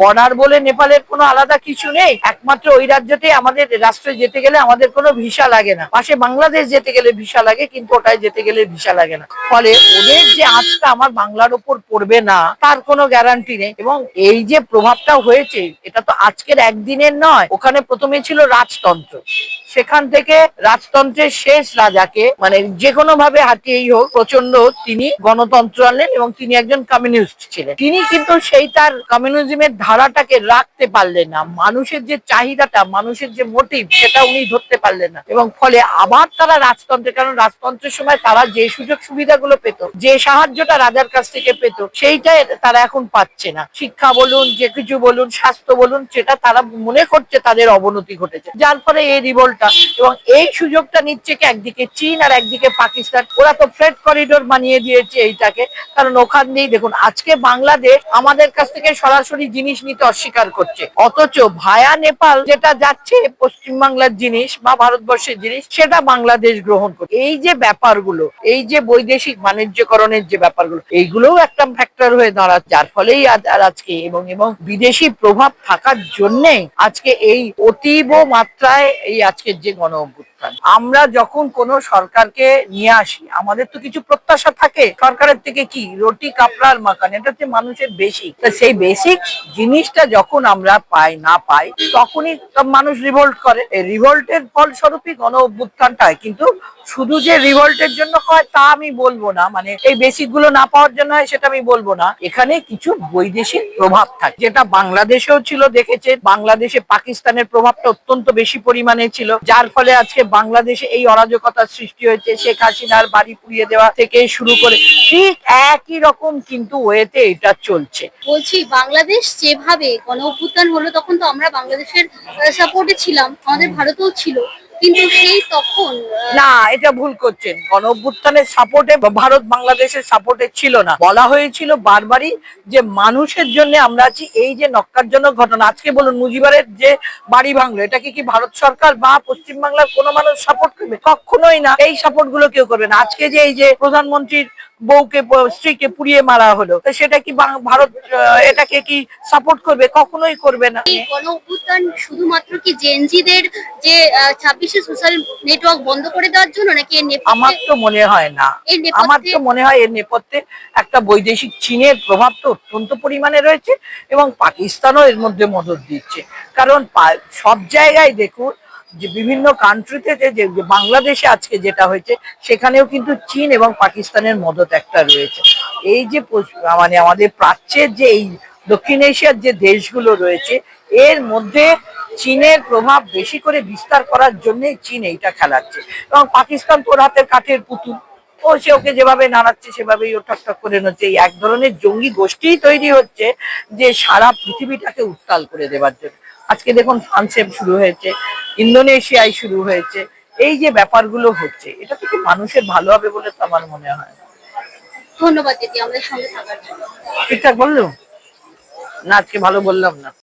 Border বলে নেপালের কোনো আলাদা কিছু নেই। একমাত্র ওই রাজ্যতে আমাদের রাষ্ট্রে যেতে গেলে আমাদের কোনো ভিসা লাগে না। পাশে বাংলাদেশ যেতে গেলে ভিসা লাগে, কিন্তু ওটায় যেতে গেলে ভিসা লাগে না। ফলে ওদের যে আঁচটা আমার বাংলার ওপর পড়বে না, তার কোনো গ্যারান্টি নেই। এবং এই যে প্রভাবটা হয়েছে, এটা তো আজকের একদিনের নয়, ওখানে প্রথমে ছিল রাজতন্ত্র। সেখান থেকে রাজতন্ত্রের শেষ রাজাকে মানে যে কোনো ভাবে হাতিয়েই হোক প্রচণ্ড তিনি গণতন্ত্র আনলেন এবং তিনি একজন কমিউনিস্ট ছিলেন। তিনি কিন্তু সেই তার কমিউনিজমের ধারাটাকে রাখতে পারলেন না, মানুষের যে চাহিদাটা, মানুষের যে মোটিভ সেটা উনি ধরতে পারলেন না। এবং ফলে আবার তারা রাজতন্ত্রের কারণ রাজতন্ত্রের সময় তারা যে সুযোগ সুবিধাগুলো পেত, যে সাহায্যটা রাজার কাছ থেকে পেত, সেইটাই তারা এখন পাচ্ছে না। শিক্ষা বলুন, যে কিছু বলুন, স্বাস্থ্য বলুন, সেটা তারা মনে করছে তাদের অবনতি ঘটেছে। যার ফলে এই রিভোল্টটা এবং এই সুযোগটা নিচ্ছে কি একদিকে চীন আর একদিকে পাকিস্তান। ওরা তো ফ্রেড করিডোর বানিয়ে দিয়েছে এইটাকে। কারণ ওখান দিয়েই দেখুন, আজকে বাংলাদেশ আমাদের কাছ থেকে সরাসরি জিনিস নিতে অস্বীকার করছে। অথচ ভায়া নেপাল যেটা যাচ্ছে, পশ্চিমবাংলার জিনিস বা ভারতবর্ষের জিনিস, সেটা বাংলাদেশ গ্রহণ করছে। এই যে ব্যাপারগুলো, এই যে বৈদেশিক বাণিজ্যকরণের যে ব্যাপারগুলো, এইগুলোও একটা ফ্যাক্টর হয়ে দাঁড়াচ্ছে। যার ফলেই আজকে এবং এবং বিদেশি প্রভাব থাকার জন্যে আজকে এই অতীব মাত্রায় এই আজকের যে গণ আমরা যখন কোনো সরকারকে নিয়ে আসি, আমাদের তো কিছু প্রত্যাশা থাকে। সরকারের থেকে কি? রুটি কাপড়ার মাকান এটা হচ্ছে মানুষের বেসিক সেই বেসিক জিনিসটা যখন আমরা পাই, না পাই, তখনই সব মানুষ রিভোল্ট করে। এই রিভোল্টের ফলস্বরূপই গণ অভ্যুত্থানটা হয়। কিন্তু শুধু যে রিভোল্টের জন্য হয়, তা আমি বলব না। মানে এই বেসিকগুলো না পাওয়ার জন্য হয়, সেটা আমি বলব না। এখানে কিছু বৈদেশিক প্রভাব থাকে। যেটা বাংলাদেশেও ছিল, দেখেছে। বাংলাদেশে পাকিস্তানের প্রভাবটা অত্যন্ত বেশি পরিমাণে ছিল। যার ফলে আজকে বাংলাদেশে এই অরাজকতার সৃষ্টি হয়েছে। শেখ হাসিনার বাড়ি পুড়িয়ে দেওয়া থেকে শুরু করে ঠিক একই রকম কিন্তু ওয়েতে এটা চলছে। বলছি, বাংলাদেশ যেভাবে গণ অভ্যুত্থান হলো, তখন তো আমরা বাংলাদেশের সাপোর্টে ছিলাম, আমাদের ভারতেও ছিল। কিন্তু সেই তখন না, এটা ভুল করছেন। গণ অভ্যুত্থানের সাপোর্টে ভারত বাংলাদেশের সাপোর্টে ছিল না। বলা হয়েছিল বারবারই যে মানুষের জন্য আমরা আছি, এই যে নক্কারজনক ঘটনা। আজকে বলুন, মুজিবারের যে বাড়ি ভাঙলো, এটাকে কি ভারত সরকার বা পশ্চিমবাংলার কোনো মানুষ সাপোর্ট করবে? কখনোই না। এই সাপোর্টগুলো কেউ করবে না। আজকে যে এই যে প্রধানমন্ত্রীর বউকে স্ত্রীকে পুড়িয়ে মারা হলো। তো সেটা কি ভারত এটাকে কি সাপোর্ট করবে? কখনোই করবে না। গণ অভ্যুত্থান শুধুমাত্র কি জেনজিদের যে ছাব্বিশে সোশ্যাল নেটওয়ার্ক বন্ধ করে দেওয়ার জন্য নাকি আমার তো মনে হয় না। আমার তো মনে হয় এর নেপথ্যে একটা বৈদেশিক চীনের প্রভাব তো অত্যন্ত পরিমাণে রয়েছে এবং পাকিস্তানও এর মধ্যে মদত দিচ্ছে। কারণ সব জায়গায় দেখুন যে বিভিন্ন কান্ট্রিতে যে বাংলাদেশে আজকে যেটা হয়েছে, সেখানেও কিন্তু চীন এবং পাকিস্তানের মদত একটা রয়েছে। এই যে মানে আমাদের প্রাচ্যের যে এই দক্ষিণ এশিয়ার যে দেশগুলো রয়েছে, এর মধ্যে চীনের প্রভাব বেশি করে বিস্তার করার জন্যই চীন এইটা খেলাচ্ছে। এবং পাকিস্তান তোর হাতের কাঠের পুতুল, ও সে ওকে যেভাবে নাড়াচ্ছে, সেভাবেই ও ঠকঠক করে নচ্ছে এই এক ধরনের জঙ্গি গোষ্ঠী তৈরি হচ্ছে যে সারা পৃথিবীটাকে উত্তাল করে দেওয়ার জন্য। আজকে দেখুন, ফ্রান্সে শুরু হয়েছে ইন্দোনেশিয়ায় শুরু হয়েছে। এই যে ব্যাপারগুলো হচ্ছে এটা থেকে মানুষের ভালো হবে বলে তো আমার মনে হয়। ধন্যবাদ দিদি আমাদের সঙ্গে থাকার জন্য। ঠিকঠাক বলল? না আজকে ভালো বললাম না।